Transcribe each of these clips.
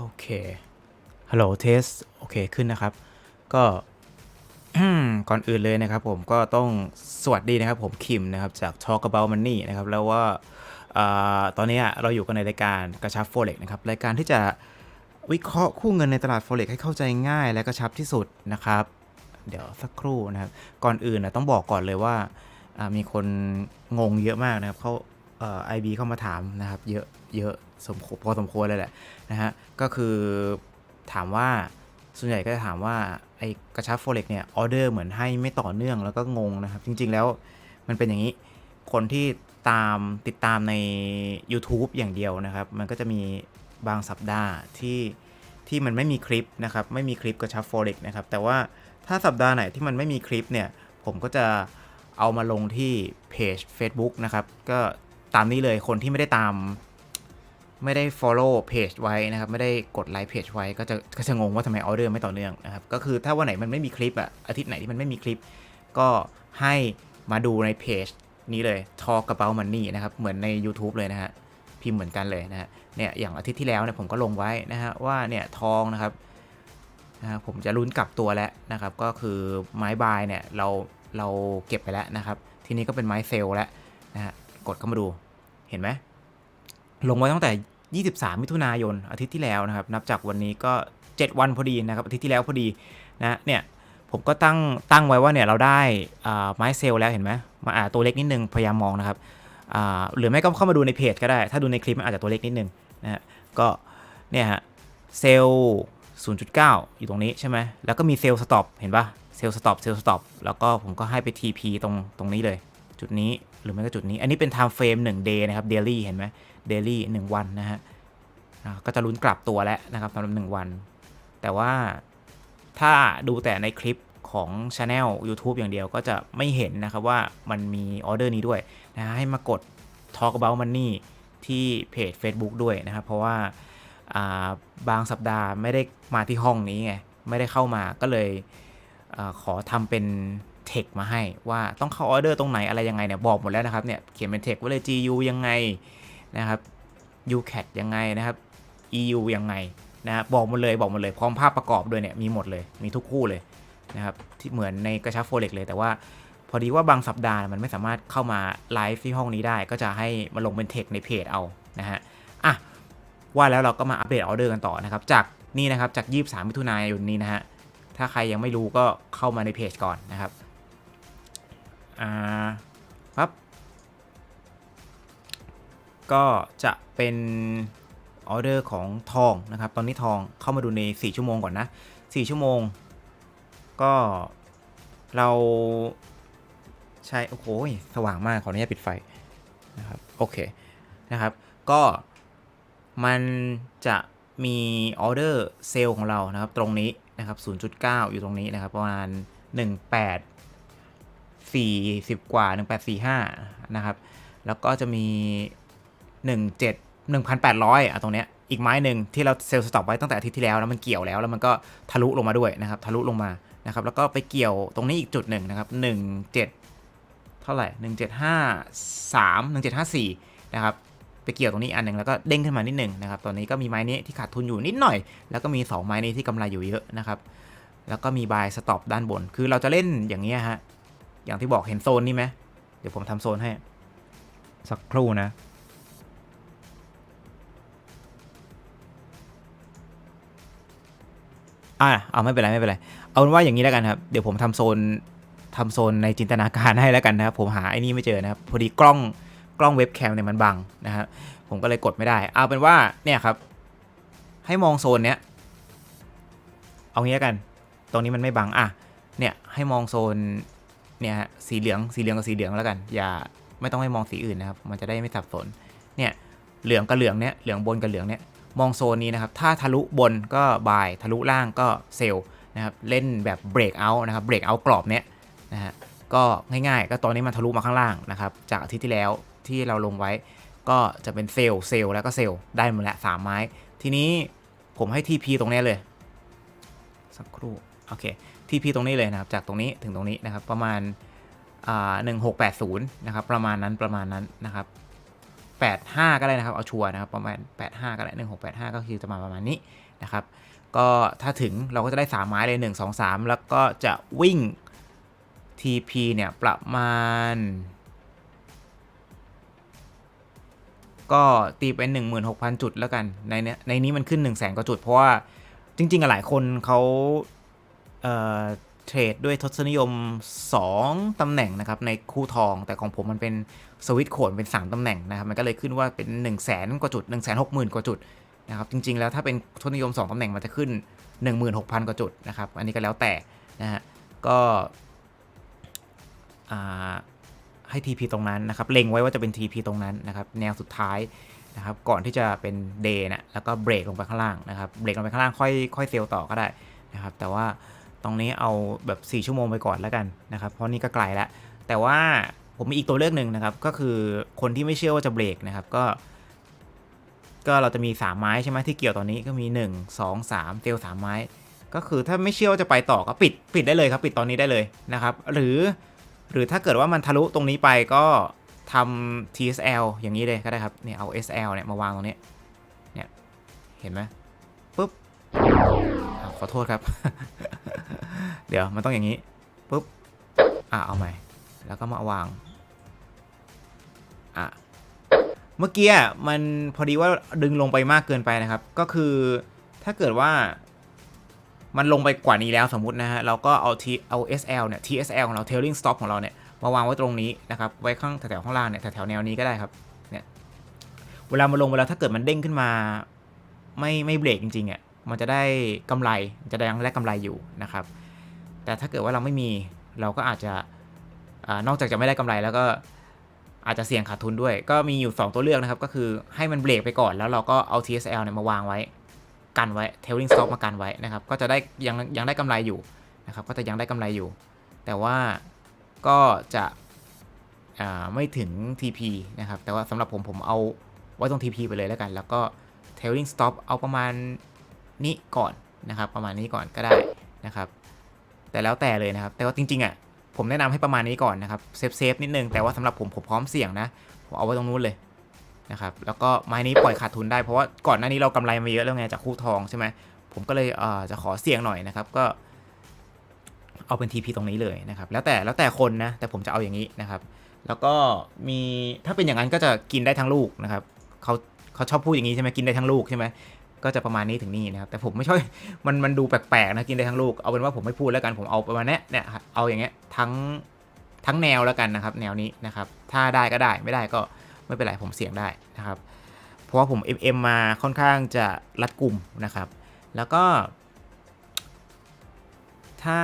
โอเค ฮัลโหลเทส โอเค ขึ้นนะครับ ก็ก่อนอื่นเลยนะครับผมก็ต้องสวัสดีนะครับผมคิมนะครับจาก Talk About Money นะครับแล้วว่าตอนนี้เราอยู่กันในรายการกระชับ Forex นะครับรายการที่จะวิเคราะห์คู่เงินในตลาด Forex ให้เข้าใจง่ายและกระชับที่สุดนะครับ เดี๋ยวสักครู่นะครับ ก่อนอื่นนะต้องบอกก่อนเลยว่ามีคนงงเยอะมากนะครับเขาเอ่อ IB เข้ามาถามนะครับ เยอะเยอะ สมพอสมควรเลยแหละนะฮะก็คือถามว่าส่วนใหญ่ก็จะถามว่าไอ้กระชับ Forex เนี่ยออเดอร์เหมือนให้ไม่ต่อเนื่องแล้วก็งงนะครับ จริงๆแล้วมันเป็นอย่างนี้คนที่ตามติดตามใน YouTube อย่างเดียวนะครับ มันก็จะมีบางสัปดาห์ที่ที่มันไม่มีคลิปนะครับ ไม่มีคลิปกระชับ Forex นะครับ แต่ว่าถ้าสัปดาห์ไหนที่มันไม่มีคลิปเนี่ย ผมก็จะเอามาลงที่เพจ Facebook นะครับ ก็ตามนี้เลยคนที่ไม่ได้ตาม ไม่ได้ follow เพจไว้นะครับ ไม่ได้กดไลค์เพจไว้ก็จะก็จะงงว่าทำไมออเดอร์ไม่ต่อเนื่องนะครับ ก็คือถ้าวันไหนมันไม่มีคลิปอะอาทิตย์ไหนที่มันไม่มีคลิป ก็ให้มาดูในเพจนี้เลย Talk About Money นะครับ เหมือนใน YouTube เลยนะฮะพิมพ์เหมือนกันเลยนะฮะเนี่ยอย่างอาทิตย์ที่แล้วเนี่ยผมก็ลงไว้นะฮะว่าเนี่ยทองนะครับนะฮะผมจะลุ้นกลับตัวแล้วนะครับ ก็คือไม้บายเนี่ยเราเราเก็บไปแล้วนะครับ ทีนี้ก็เป็นไม้เซลล์แล้วนะฮะกดเข้ามาดูเห็นไหม ลงไว้ตั้งแต่ 23 มิถุนายนอาทิตย์ที่แล้วนะครับ นับจากวันนี้ก็ 7 วันพอดีนะครับ อาทิตย์ที่แล้วพอดีนะเนี่ยผมก็ตั้งตั้งไว้ว่าเนี่ยเราได้ไม้เซลแล้วเห็นไหมมาอ่าตัวเล็กนิดนึงพยายามมองนะครับหรือไม่ก็เข้ามาดูในเพจก็ได้ ถ้าดูในคลิปมันอาจจะตัวเล็กนิดนึงนะฮะก็เนี่ยฮะเซลล์0.9 อยู่ตรงนี้ใช่ไหมแล้วก็มีเซลสต็อปเห็นปะเซลสต็อปเซลสต็อปแล้วก็ผมก็ให้ไป TP ตรงตรงนี้เลย จุดนี้หรือไม่ก็จุดนี้ อันนี้เป็น time frame 1 day นะครับ daily เห็นไหม daily 1วันนะฮะก็จะลุ้นกลับตัวแล้วนะครับสำหรับ1วัน แต่ว่าถ้าดูแต่ในคลิปของ Channel YouTube อย่างเดียวก็จะไม่เห็นนะครับว่ามันมีออเดอร์นี้ด้วยนะฮะให้มากด Talk About Money ที่เพจ Facebook ด้วยนะครับ เพราะว่าาบางสัปดาห์ไม่ได้มาที่ห้องนี้ไง ไม่ได้เข้ามาก็เลยอขอทำเป็นเทคมาให้ว่าต้องเข้าออเดอร์ตรงไหนอะไรยังไงเนี่ยบอกหมดแล้วนะครับเนี่ยเขียนเป็นเทคไว้เลย GU ยังไง นะครับ UCAT ยังไงนะครับ EU ยังไงนะบบอกหมดเลยบอกหมดเลยพร้อมภาพประกอบด้วยเนี่ยมีหมดเลยมีทุกคู่เลยนะครับที่เหมือนในกระชับโฟเล็กเลยแต่ว่าพอดีว่าบางสัปดาห์มันไม่สามารถเข้ามาไลฟ์ที่ห้องนี้ได้ ก็จะให้มาลงเป็นเทคในเพจเอานะฮะอะว่าแล้วเราก็มาอัปเดตออเดอร์กันต่อนะครับ จากนี่นะครับจาก 23 มิถุนายนนี้นะฮะถ้าใครยังไม่รู้ก็เข้ามาในเพจก่อนนะครับอ่าปั๊บ ก็จะเป็นออเดอร์ของทองนะครับ ตอนนี้ทองเข้ามาดูใน 4 ชั่วโมงก่อนนะ 4 ชั่วโมง ก็เราใช่โอ้โหสว่างมาก ขออนุญาตปิดไฟนะครับ โอเคนะครับ ก็มันจะมีออเดอร์เซลล์ของเรานะครับ ตรงนี้นะครับ 0.9 อยู่ตรงนี้นะครับ ประมาณ 18 40 กว่า 1845 นะครับ แล้วก็จะมี 17 1,800อะตรงเนี้ยอีกไม้หนึ่งที่เราเซลล์สต็อปไว้ตั้งแต่อาทิตย์ที่แล้วแล้วมันเกี่ยวแล้วแล้วมันก็ทะลุลงมาด้วยนะครับทะลุลงมานะครับแล้วก็ไปเกี่ยวตรงนี้อีกจุดหนึ่งนะครับ17 เท่าไหร่ 1753 1754นะครับไปเกี่ยวตรงนี้อันหนึ่งแล้วก็เด้งขึ้นมานิดหนึ่งนะครับตอนนี้ก็มีไม้นี้ที่ขาดทุนอยู่นิดหน่อย แล้วก็มี 2 ไม้นี้ที่กำไรอยู่เยอะนะครับแล้วก็มีบายสต็อปด้านบน คือเราจะเล่นอย่างนี้ยฮะอย่างที่บอกเห็นโซนนี้ไหมเดี๋ยวผมทำโซนให้สักครู่นะ อ่าเอาไม่เป็นไรไม่เป็นไร เอาเป็นว่าอย่างนี้แล้วกันครับ เดี๋ยวผมทำโซนทำโซนในจินตนาการให้แล้วกันนะครับ ผมหาไอ้นี่ไม่เจอนะครับ พอดีกล้องกล้องเว็บแคมเนี่ยมันบังนะครับผมก็เลยกดไม่ได้ เอาเป็นว่าเนี่ยครับ ให้มองโซนเนี้ย เอางี้แล้วกัน ตรงนี้มันไม่บัง อะ เนี่ยให้มองโซนเนี่ยสีเหลืองสีเหลืองกับสีเหลืองแล้วกัน อย่าไม่ต้องให้มองสีอื่นนะครับ มันจะได้ไม่สับสน เนี่ยเหลืองกับเหลืองเนี้ยเหลืองบนกับเหลืองเนี้ย มองโซนนี้นะครับถ้าทะลุบนก็บายทะลุล่างก็เซลนะครับเล่นแบบเบรกเอาท์นะครับเบรกเอาท์กรอบเนี้ยนะฮะก็ง่ายๆ ก็ตอนนี้มันทะลุมาข้างล่างนะครับจากอาทิตย์ที่แล้วที่เราลงไว้ ก็จะเป็นเซลเซลแล้วก็เซลได้หมดล้วสามไม้ ทีนี้ผมให้ TP ตรงนี้เลย สักครู่โอเค TP ตรงนี้เลยนะครับจากตรงนี้ถึงตรงนี้นะครับประมาณอ่า1680นะครับประมาณนั้นประมาณนั้นนะครับ 85 ก็ได้นะครับ เอาชัวร์นะครับประมาณ 85 ก็ได้1685 ก็คือจะมาประมาณนี้นะครับ ก็ถ้าถึงเราก็จะได้ 3 ไม้เลย 1 2 3 แล้วก็จะวิ่ง TP เนี่ยประมาณ ก็ตีเป็น 16,000 จุดแล้วกัน ในเนี้ยในนี้มันขึ้น 1 0 0 0 0แสนกว่าจุด เพราะว่าจริง ๆ หลายคนเขาเอ่อ เทรดด้วยทศนิยม 2 ตำแหน่งนะครับในคู่ทอง แต่ของผมมันเป็นสวิตโขนเป็น 3 ตำแหน่งนะครับ มันก็เลยขึ้นว่าเป็น 1 0 0 0 0แสนกว่าจุด 1 6 0 0 0 0 กว่าจุดนะครับ จริง ๆ แล้วถ้าเป็นทศนิยม 2 ตำแหน่งมันจะขึ้น 16,000 กว่าจุดนะครับ อันนี้ก็แล้วแต่นะฮะ ก็อ่าให้ TP ตรงนั้นนะครับ เล็งไว้ว่าจะเป็น TP ตรงนั้นนะครับ แนวสุดท้ายนะครับ ก่อนที่จะเป็น day นะ แล้วก็เบรกลงไปข้างล่างนะครับ เบรกลงไปข้างล่างค่อยค่อยเซลต่อก็ได้นะครับ แต่ว่า ตรงนี้เอาแบบ 4 ชั่วโมงไปก่อนแล้วกันนะครับเพราะนี่ก็ไกลแล้วแต่ว่าผมมีอีกตัวเลือกหนึ่งนะครับ ก็คือคนที่ไม่เชื่อว่าจะเบรกนะครับก็ ก็เราจะมี 3 ไม้ใช่ไหมที่เกี่ยวตอนนี้ก็มี 1 2 3เซล3ไม้ ก็คือถ้าไม่เชื่อว่าจะไปต่อก็ปิดปิดได้เลยครับ ปิดตอนนี้ได้เลยนะครับ หรือ หรือถ้าเกิดว่ามันทะลุตรงนี้ไปก็ทำ TSL อย่างนี้เลยก็ได้ครับเนี่ยเอา SL เนี่ยมาวางตรงนี้เนี่ยเห็นไหมปุ๊บ ขอโทษครับ เดี๋ยวมันต้องอย่างนี้ปุ๊บอะเอาใหม่ แล้วก็มาวางอะเมื่อกี้มันพอดีว่าดึงลงไปมากเกินไปนะครับ ก็คือถ้าเกิดว่ามันลงไปกว่านี้แล้วสมมุตินะฮะ เราก็เอา T เอา SL เนี่ย TSL ของเรา tailing stop ของเราเนี่ย มาวางไว้ตรงนี้นะครับ ไว้ข้างแถวๆข้างล่างเนี่ย แถวๆแนวนี้ก็ได้ครับ เนี่ย เวลามาลงเวลาถ้าเกิดมันเด้งขึ้นมา ไม่ไม่เบรกจริงๆอะ มันจะได้กำไรจะได้ยังได้กำไรอยู่นะครับ แต่ถ้าเกิดว่าเราไม่มีเราก็อาจจะอนอกจากจะไม่ได้กำไรแล้วก็อาจจะเสี่ยงขาดทุนด้วย ก็มีอยู่ 2 ตัวเลือกนะครับ ก็คือให้มันเบรกไปก่อนแล้วเราก็เอา TSL เนี่ยมาวางไว้กันไว้ tailing stop มากันไว้นะครับ ก็จะได้ยังยังได้กำไรอยู่นะครับ ก็จะยังได้กำไรอยู่ แต่ว่าก็จะไม่ถึง TP นะครับ แต่ว่าสำหรับผมผมเอาไว้ตรง TP ไปเลยแล้วกัน แล้วก็ tailing stop เอาประมาณ นี้ก่อนนะครับ ประมาณนี้ก่อนก็ได้นะครับ แต่แล้วแต่เลยนะครับ แต่ว่าจริงๆอะผมแนะนำให้ประมาณนี้ก่อนนะครับเซฟเซฟนิดนึงแต่ว่าสำหรับผมผมพร้อมเสี่ยงนะผมเอาไว้ตรงนู้นเลยนะครับแล้วก็ไม้นี้ปล่อยขาดทุนได้เพราะว่าก่อนหน้านี้เรากำไรมาเยอะแล้วไงจากคู่ทองใช่ไหมผมก็เลยเอ่อจะขอเสี่ยงหน่อยนะครับก็ เอาเป็น TP ตรงนี้เลยนะครับ แล้วแต่แล้วแต่คนนะ แต่ผมจะเอาอย่างนี้นะครับ แล้วก็มีถ้าเป็นอย่างนั้นก็จะกินได้ทั้งลูกนะครับเขาเขาชอบพูดอย่างนี้ใช่ไหมกินได้ทั้งลูกใช่ไหม ก็จะประมาณนี้ถึงนี่นะครับแต่ผมไม่ชอบมันมันดูแปลกๆนะกินได้ทั้งลูกเอาเป็นว่าผมไม่พูดแล้วกันผมเอาประมาณนี้เนี่ยเอาอย่างเงี้ยทั้งทั้งแนวแล้วกันนะครับ แนวนี้นะครับ ถ้าได้ก็ได้ไม่ได้ก็ไม่เป็นไรผมเสี่ยงได้นะครับ เพราะว่าผม MM มาค่อนข้างจะรัดกลุ่มนะครับ แล้วก็ ถ้า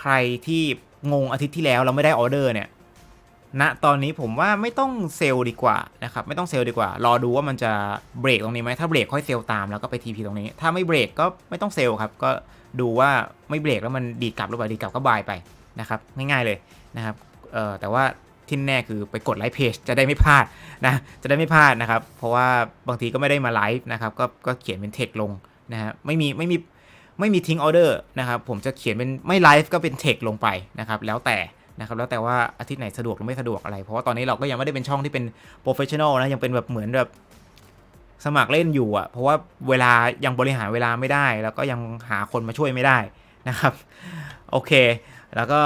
ใครที่งงอาทิตย์ที่แล้วเราไม่ได้ออเดอร์เนี่ย ณตอนนี้ผมว่าไม่ต้องเซลดีกว่านะครับไม่ต้องเซลดีกว่า รอดูว่ามันจะเบรกตรงนี้ไหมถ้าเบรกค่อยเซลตามแล้วก็ไป TP ตรงนี้ ถ้าไม่เบรกก็ไม่ต้องเซลครับ ก็ดูว่าไม่เบรกแล้วมันดีกลับหรือเปล่าดีกลับก็บายไปนะครับง่ายๆเลยนะครับเอ่อแต่ว่าที่แน่คือไปกดไลค์เพจจะได้ไม่พลาดนะจะได้ไม่พลาดนะครับ เพราะว่าบางทีก็ไม่ได้มาไลฟ์นะครับก็ก็เขียนเป็นเทคลงนะฮะไม่มีไม่มีไม่มีทิ้งออเดอร์นะครับผมจะเขียนเป็นไม่ไลฟ์ก็เป็นเทคลงไปนะครับแล้วแต่ นะครับแล้วแต่ว่าอาทิตย์ไหนสะดวกหรือไม่สะดวกอะไร เพราะว่าตอนนี้เราก็ยังไม่ได้เป็นช่องที่เป็นโปรเฟชชั่นอลนะยังเป็นแบบเหมือนแบบสมัครเล่นอยู่อะเพราะว่าเวลายังบริหารเวลาไม่ได้ แล้วก็ยังหาคนมาช่วยไม่ได้นะครับโอเค แล้วก็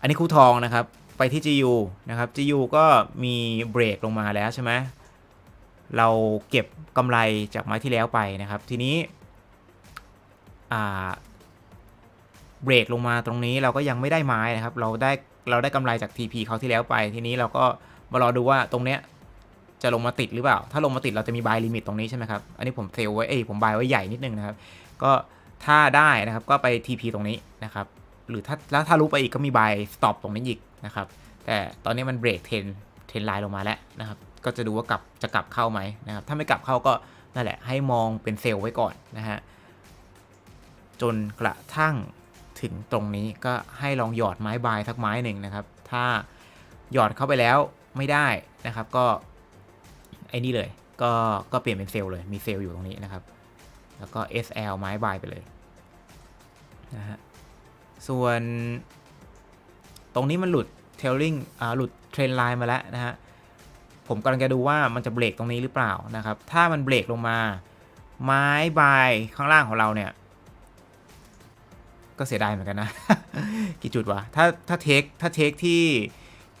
อันนี้คู่ทองนะครับไปที่ GU นะครับ GU ก็มีเบรกลงมาแล้วใช่ไหมเราเก็บกำไรจากไม้ที่แล้วไปนะครับ ทีนี้เบรกลงมาตรงนี้เราก็ยังไม่ได้ไม้นะครับ เราได้ เราได้กำไรจาก TP เขาที่แล้วไป ทีนี้เราก็มารอดูว่าตรงเนี้ยจะลงมาติดหรือเปล่า ถ้าลงมาติดเราจะมี buy limit ตรงนี้ใช่ไหมครับ อันนี้ผมเซลไว้ เอ้ยผม buy ไว้ใหญ่นิดนึงนะครับ ก็ถ้าได้นะครับก็ไป TP ตรงนี้นะครับ หรือถ้าแล้วถ้ารู้ไปอีกก็มี buy stop ตรงนี้อีกนะครับ แต่ตอนนี้มันเบรกเทนเทนไลน์ลงมาแล้วนะครับ ก็จะดูว่ากลับจะกลับเข้าไหมนะครับ ถ้าไม่กลับเข้าก็นั่นแหละให้มองเป็นเซลไว้ก่อนนะฮะ จนกระทั่ง ถึงตรงนี้ก็ให้ลองหยอดไม้บายสักไม้หนึ่งนะครับ ถ้าหยอดเข้าไปแล้วไม่ได้นะครับ ก็ไอ้นี่เลย ก็ก็เปลี่ยนเป็นเซลล์เลยมีเซลล์อยู่ตรงนี้นะครับ แล้วก็ SL ไม้บายไปเลยนะฮะส่วนตรงนี้มันหลุดเทลลิงอ่าหลุดเทรนไลน์มาแล้วนะฮะผมกำลังจะดูว่ามันจะเบรกตรงนี้หรือเปล่านะครับ ถ้ามันเบรกลงมา ไม้บายข้างล่างของเราเนี่ย ก็เสียดายเหมือนกันนะ กี่จุดวะ ถ้าถ้าเทคถ้าเทคที่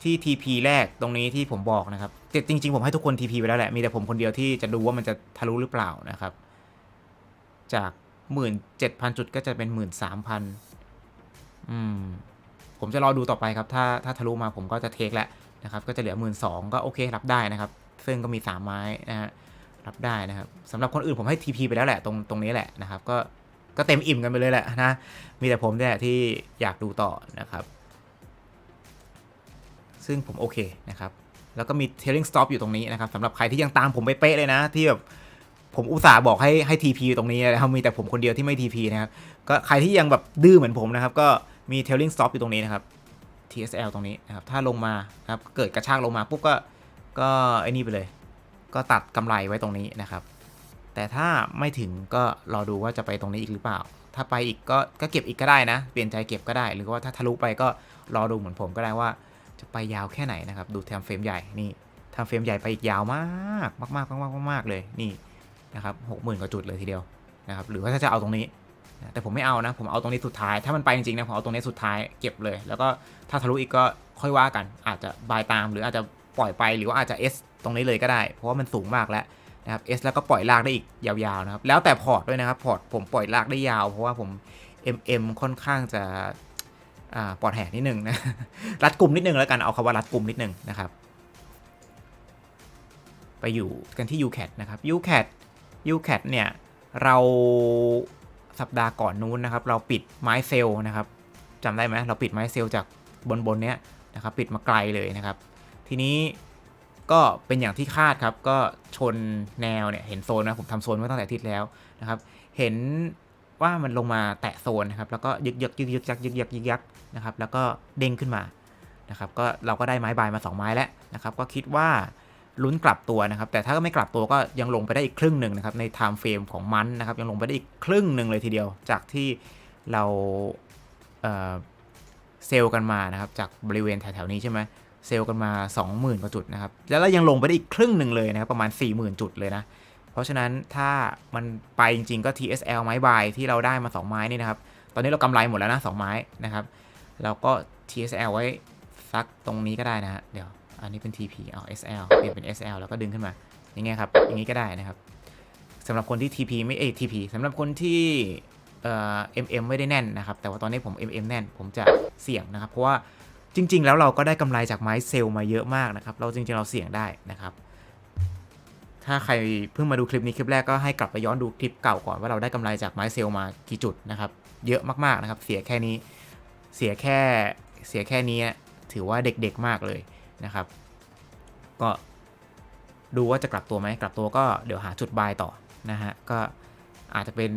ที่ TP แรกตรงนี้ที่ผมบอกนะครับแต่จริง ๆ ผมให้ทุกคน TP ไปแล้วแหละ มีแต่ผมคนเดียวที่จะดูว่ามันจะทะลุหรือเปล่านะครับ จากหมื่นเจ็ดพันจุดก็จะเป็นหมื่นสามพันอืม ผมจะรอดูต่อไปครับ ถ้าถ้าทะลุมาผมก็จะเทคแล้วนะครับ ก็จะเหลือหมื่นสองก็โอเครับได้นะครับ ซึ่งก็มีสามไม้นะฮะรับได้นะครับสำหรับคนอื่นผมให้ TP ไปแล้วแหละตรงตรงนี้แหละนะครับ ก็ ก็เต็มอิ่มกันไปเลยแหละนะ มีแต่ผมเนี่ยที่อยากดูต่อนะครับ ซึ่งผมโอเคนะครับ แล้วก็มี tailing stop อยู่ตรงนี้นะครับสำหรับใครที่ยังตามผมไปเป๊ะเลยนะ ที่แบบผมอุตส่าห์บอกให้ให้ TP อยู่ตรงนี้นะครับมีแต่ผมคนเดียวที่ไม่ TP นะครับก็ใครที่ยังแบบดื้อเหมือนผมนะครับ ก็มี tailing stop อยู่ตรงนี้นะครับ TSL ตรงนี้นะครับ ถ้าลงมาครับ เกิดกระชากลงมาปุ๊บก็ ก็ไอ้นี่ไปเลย ก็ตัดกำไรไว้ตรงนี้นะครับ แต่ถ้าไม่ถึงก็รอดูว่าจะไปตรงนี้อีกหรือเปล่า ถ้าไปอีกก็ก็เก็บอีกก็ได้นะ เปลี่ยนใจเก็บก็ได้ หรือว่าถ้าทะลุไปก็รอดูเหมือนผมก็ได้ว่า จะไปยาวแค่ไหนนะครับ ดูทำเฟรมใหญ่นี่ทำเฟรมใหญ่ไปอีกยาวมากมากมากมากมากมากเลยนี่นะครับหกหมื่นกว่าจุดเลยทีเดียวนะครับ หรือว่าถ้าจะเอาตรงนี้ แต่ผมไม่เอานะ ผมเอาตรงนี้สุดท้าย ถ้ามันไปจริงๆนะ ผมเอาตรงนี้สุดท้ายเก็บเลย แล้วก็ถ้าทะลุอีกก็ค่อยว่ากัน อาจจะบายตาม หรืออาจจะปล่อยไป หรือว่าอาจจะ S ตรงนี้เลยก็ได้ เพราะว่ามันสูงมากแล้ว นะครับ S แล้วก็ปล่อยลากได้อีกยาวๆนะครับ แล้วแต่พอร์ตด้วยนะครับ พอร์ตผมปล่อยลากได้ยาว เพราะว่าผม MM ค่อนข้างจะอ่าปอดแหกนิดนึงนะ รัดกลุ่มนิดนึงแล้วกัน เอาคำว่ารัดกลุ่มนิดนึงนะครับ ไปอยู่กันที่ UCAT นะครับ UCAT UCAT เนี่ย เราสัปดาห์ก่อนนู้นนะครับ เราปิดไม้เซลนะครับจำได้ไหมเราปิดไม้เซลจากบนบนๆเนี้ยนะครับ ปิดมาไกลเลยนะครับ ทีนี้ ก็เป็นอย่างที่คาดครับ ก็ชนแนวเนี่ยเห็นโซนนะผมทำโซนไว้ตั้งแต่อาทิตย์แล้วนะครับ เห็นว่ามันลงมาแตะโซนนะครับ แล้วก็ยึกยึกยึกยึกยักยึกยักยึกยักนะครับ แล้วก็เด้งขึ้นมานะครับ ก็เราก็ได้ไม้บายมา 2 ไม้แล้วนะครับ ก็คิดว่าลุ้นกลับตัวนะครับ แต่ถ้าไม่กลับตัวก็ยังลงไปได้อีกครึ่งหนึ่งนะครับ ในไทม์เฟรมของมันนะครับ ยังลงไปได้อีกครึ่งหนึ่งเลยทีเดียว จากที่เราเอ่อเซลล์กันมานะครับ จากบริเวณแถวๆนี้ใช่ไหม เซลล์กันมา 20,000กว่าจุดนะครับ แล้วเรายังลงไปได้อีกครึ่งหนึ่งเลยนะครับ ประมาณ 40,000 จุดเลยนะ เพราะฉะนั้นถ้ามันไปจริงๆก็ TSL ไม้บายที่เราได้มา 2 ไม้นี่นะครับ ตอนนี้เรากำไรหมดแล้วนะ2ไม้นะครับ เราก็ TSL ไว้สักตรงนี้ก็ได้นะฮะ เดี๋ยว อันนี้เป็น TP เอา SL เปลี่ยนเป็น SL แล้วก็ดึงขึ้นมา อย่างเงี้ยครับ อย่างงี้ก็ได้นะครับสำหรับคนที่ TP ไม่เอ TP สำหรับคนที่เอ่อ MM ไม่ได้แน่นนะครับ แต่ว่าตอนนี้ผม MM แน่น ผมจะเสี่ยงนะครับ เพราะว่า จริง ๆ แล้วเราก็ได้กำไรจากไม้เซลล์มาเยอะมากนะครับ เราจริง ๆ เราเสี่ยงได้นะครับ ถ้าใครเพิ่งมาดูคลิปนี้คลิปแรกก็ให้กลับไปย้อนดูคลิปเก่าก่อนว่าเราได้กำไรจากไม้เซลล์มากี่จุดนะครับ เยอะมากๆนะครับ เสียแค่นี้ เสียแค่ เสียแค่นี้ถือว่าเด็กๆมากเลยนะครับ ก็ดูว่าจะกลับตัวไหมกลับตัวก็เดี๋ยวหาจุดบายต่อนะฮะ ก็อาจจะเป็น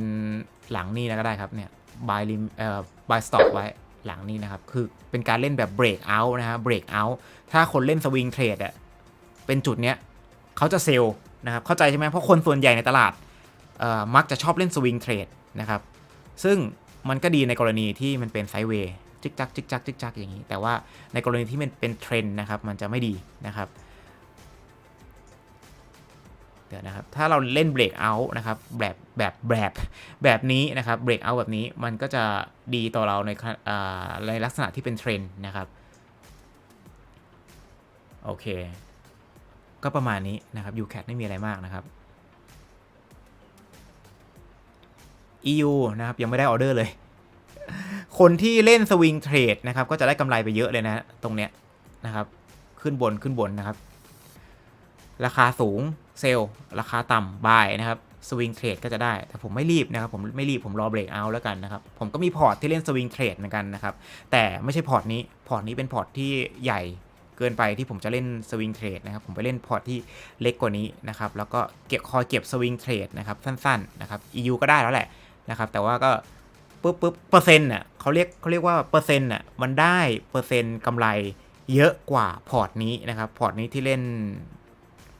หลังนี้นะก็ได้ครับเนี่ยบายลิมเอ่อบายสต็อปไว้ หลังนี้นะครับ คือเป็นการเล่นแบบเบรกเอาท์นะฮะเบรกเอาท์ถ้าคนเล่นสวิงเทรดอะเป็นจุดเนี้ยเขาจะเซลล์นะครับเข้าใจใช่ไหมเพราะคนส่วนใหญ่ในตลาดเอ่อมักจะชอบเล่นสวิงเทรดนะครับซึ่งมันก็ดีในกรณีที่มันเป็นไซด์เวย์จิกจักจิกจักจิกจักอย่างนี้ แต่ว่าในกรณีที่มันเป็นเทรนด์นะครับมันจะไม่ดีนะครับ นะครับถ้าเราเล่นเบรกเอาท์นะครับแบบแบบแบบแบบนี้นะครับเบรกเอาท์แบบนี้มันก็จะดีต่อเราในในลักษณะที่เป็นเทรนด์นะครับโอเค ก็ประมาณนี้นะครับ UCAT ไม่มีอะไรมากนะครับ EU นะครับยังไม่ได้ออเดอร์เลย คนที่เล่นสวิงเทรดนะครับก็จะได้กำไรไปเยอะเลยนะตรงเนี้ยนะครับขึ้นบนขึ้นบนนะครับ ราคาสูงเซลล์ราคาต่ำบายนะครับสวิงเทรดก็จะได้ แต่ผมไม่รีบนะครับ ผมไม่รีบ ผมรอเบรกเอาแล้วกันนะครับ ผมก็มีพอร์ตที่เล่นสวิงเทรดเหมือนกันนะครับ แต่ไม่ใช่พอร์ตนี้ พอร์ตนี้เป็นพอร์ตที่ใหญ่เกินไปที่ผมจะเล่นสวิงเทรดนะครับ ผมไปเล่นพอร์ตที่เล็กกว่านี้นะครับ แล้วก็เก็บคอยเก็บสวิงเทรดนะครับสั้นๆนะครับ EU ก็ได้แล้วแหละนะครับ แต่ว่าก็ปุ๊บปุ๊บเปอร์เซ็นต์น่ะเขาเรียกเขาเรียกว่าเปอร์เซ็นต์น่ะมันได้เปอร์เซ็นต์กำไรเยอะกว่าพอร์ตนี้นะครับ พอร์ตนี้ที่เล่น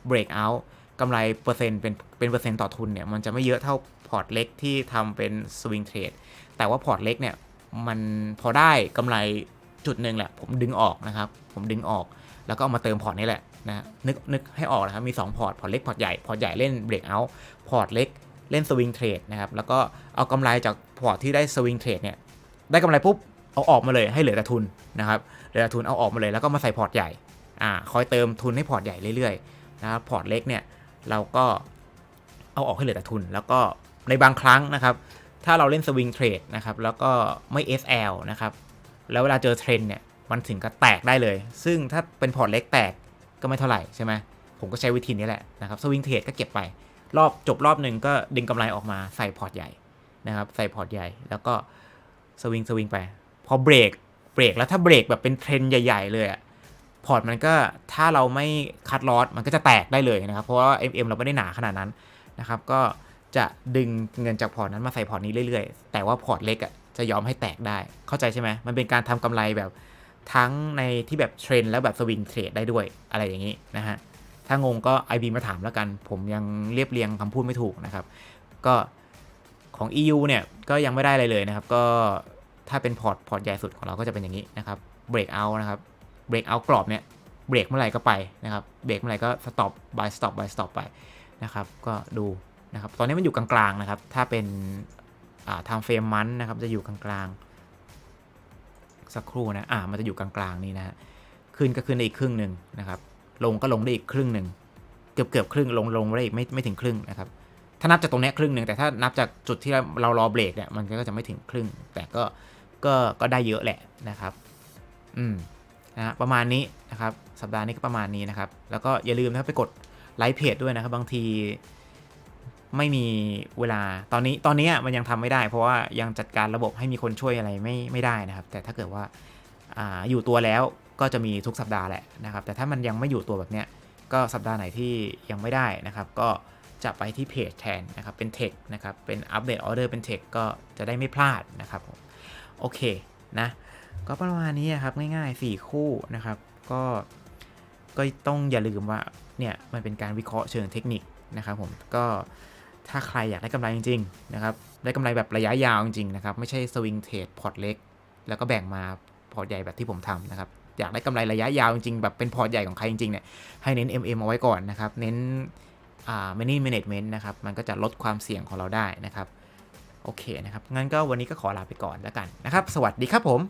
breakout กำไรเปอร์เซ็นต์เป็นเป็นเปอร์เซ็นต์ต่อทุนเนี่ยมันจะไม่เยอะเท่าพอร์ตเล็กที่ทำเป็น swing trade แต่ว่าพอร์ตเล็กเนี่ยมันพอได้กำไรจุดหนึ่งแหละ ผมดึงออกนะครับ ผมดึงออก แล้วก็เอามาเติมพอร์ตนี้แหละนะนึกนึกให้ออกนะครับ มี 2 พอร์ต พอร์ตเล็ก พอร์ตใหญ่ พอร์ตใหญ่เล่น breakout พอร์ตเล็กเล่นสวิงเทรดนะครับ แล้วก็เอากำไรจากพอร์ตที่ได้สวิงเทรดเนี่ย ได้กำไรปุ๊บ เอาออกมาเลยให้เหลือแต่ทุนนะครับ เหลือแต่ทุนเอาออกมาเลย แล้วก็มาใส่พอร์ตใหญ่ อ่า คอยเติมทุนให้พอร์ตใหญ่เรื่อยๆ นะครับพอร์ตเล็กเนี่ยเราก็เอาออกให้เหลือแต่ทุน แล้วก็ในบางครั้งนะครับถ้าเราเล่นสวิงเทรดนะครับแล้วก็ไม่ SL นะครับแล้วเวลาเจอเทรนด์เนี่ยมันถึงกับแตกได้เลย ซึ่งถ้าเป็นพอร์ตเล็กแตกก็ไม่เท่าไหร่ใช่ไหมผมก็ใช้วิธีนี้แหละนะครับสวิงเทรดก็เก็บไป รอบจบรอบหนึ่งก็ดึงกำไรออกมาใส่พอร์ตใหญ่นะครับใส่พอร์ตใหญ่ แล้วก็สวิงสวิงไป พอเบรกเบรกแล้วถ้าเบรกแบบเป็นเทรนด์ใหญ่ ๆ เลยอะ พอร์ตมันก็ถ้าเราไม่คัดลอสมันก็จะแตกได้เลยนะครับ เพราะว่า MM เราไม่ได้หนาขนาดนั้นนะครับ ก็จะดึงเงินจากพอร์ตนั้นมาใส่พอร์ตนี้เรื่อยๆ แต่ว่าพอร์ตเล็กอะจะยอมให้แตกได้ เข้าใจใช่ไหม มันเป็นการทำกำไรแบบทั้งในที่แบบเทรนแล้วแบบสวิงเทรดได้ด้วยอะไรอย่างนี้นะฮะ ถ้างงก็ IB มาถามแล้วกัน ผมยังเรียบเรียงคำพูดไม่ถูกนะครับ ก็ของ EU เนี่ยก็ยังไม่ได้อะไรเลยนะครับ ก็ถ้าเป็นพอร์ตพอร์ตใหญ่สุดของเราก็จะเป็นอย่างนี้นะครับเบรกเอานะครับ เบรกเอากรอบเนี่ยเบรกเมื่อไหร่ก็ไปนะครับเบรกเมื่อไหร่ก็ stop by stop by stop ไปนะครับก็ดูนะครับตอนนี้มันอยู่กลางๆนะครับถ้าเป็นอ่า time frame มันนะครับจะอยู่กลางๆสักครู่นะอ่ามันจะอยู่กลางๆนี่นะฮะขึ้นก็ขึ้นได้อีกครึ่งหนึ่งนะครับลงก็ลงได้อีกครึ่งหนึ่งเกือบเกือบครึ่งลงลงได้อีกไม่ไม่ถึงครึ่งนะครับถ้านับจากตรงนี้ครึ่งหนึ่งแต่ถ้านับจากจุดที่เราเรารอเบรกเนี่ยมันก็จะไม่ถึงครึ่ง แต่ก็ก็ก็ได้เยอะแหละนะครับ อืม นะฮะประมาณนี้นะครับสัปดาห์นี้ก็ประมาณนี้นะครับ แล้วก็อย่าลืมนะครับไปกดไลค์เพจด้วยนะครับ บางทีไม่มีเวลาตอนนี้ตอนนี้มันยังทำไม่ได้ เพราะว่ายังจัดการระบบให้มีคนช่วยอะไรไม่ไม่ได้นะครับ แต่ถ้าเกิดว่าอ่าอยู่ตัวแล้วก็จะมีทุกสัปดาห์แหละนะครับ แต่ถ้ามันยังไม่อยู่ตัวแบบเนี้ยก็สัปดาห์ไหนที่ยังไม่ได้นะครับ ก็จะไปที่เพจแทนนะครับเป็นเทคนะครับเป็นอัปเดตออเดอร์เป็นเทคก็จะได้ไม่พลาดนะครับโอเคนะ ก็ประมาณนี้ครับง่ายๆ 4 คู่นะครับ ก็ก็ต้องอย่าลืมว่าเนี่ยมันเป็นการวิเคราะห์เชิงเทคนิคนะครับผมก็ถ้าใครอยากได้กำไรจริงๆนะครับได้กำไรแบบระยะยาวจริงๆนะครับไม่ใช่สวิงเทรดพอร์ตเล็ก แล้วก็แบ่งมาพอร์ตใหญ่แบบที่ผมทำนะครับอยากได้กำไรระยะยาวจริงๆแบบเป็นพอร์ตใหญ่ของใครจริงๆเนี่ยให้เน้น MM เอาไว้ก่อนนะครับเน้นอ่า many management นะครับมันก็จะลดความเสี่ยงของเราได้นะครับโอเคนะครับงั้นก็วันนี้ก็ขอลาไปก่อนแล้วกันนะครับ สวัสดีครับผม